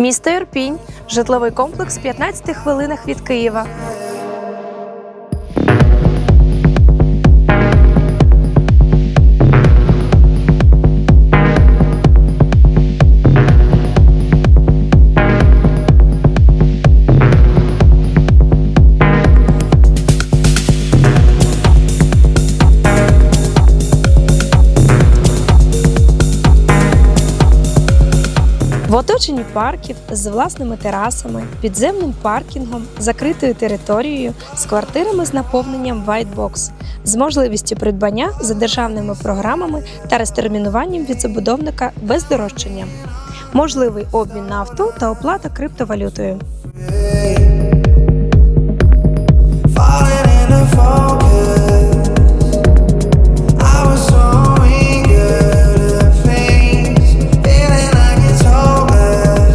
Місто Ірпінь, житловий комплекс в 15 хвилинах від Києва. В оточенні парків з власними терасами, підземним паркінгом, закритою територією з квартирами з наповненням Whitebox, з можливістю придбання за державними програмами та розтермінуванням від забудовника без дорожчання. Можливий обмін на авто та оплата криптовалютою.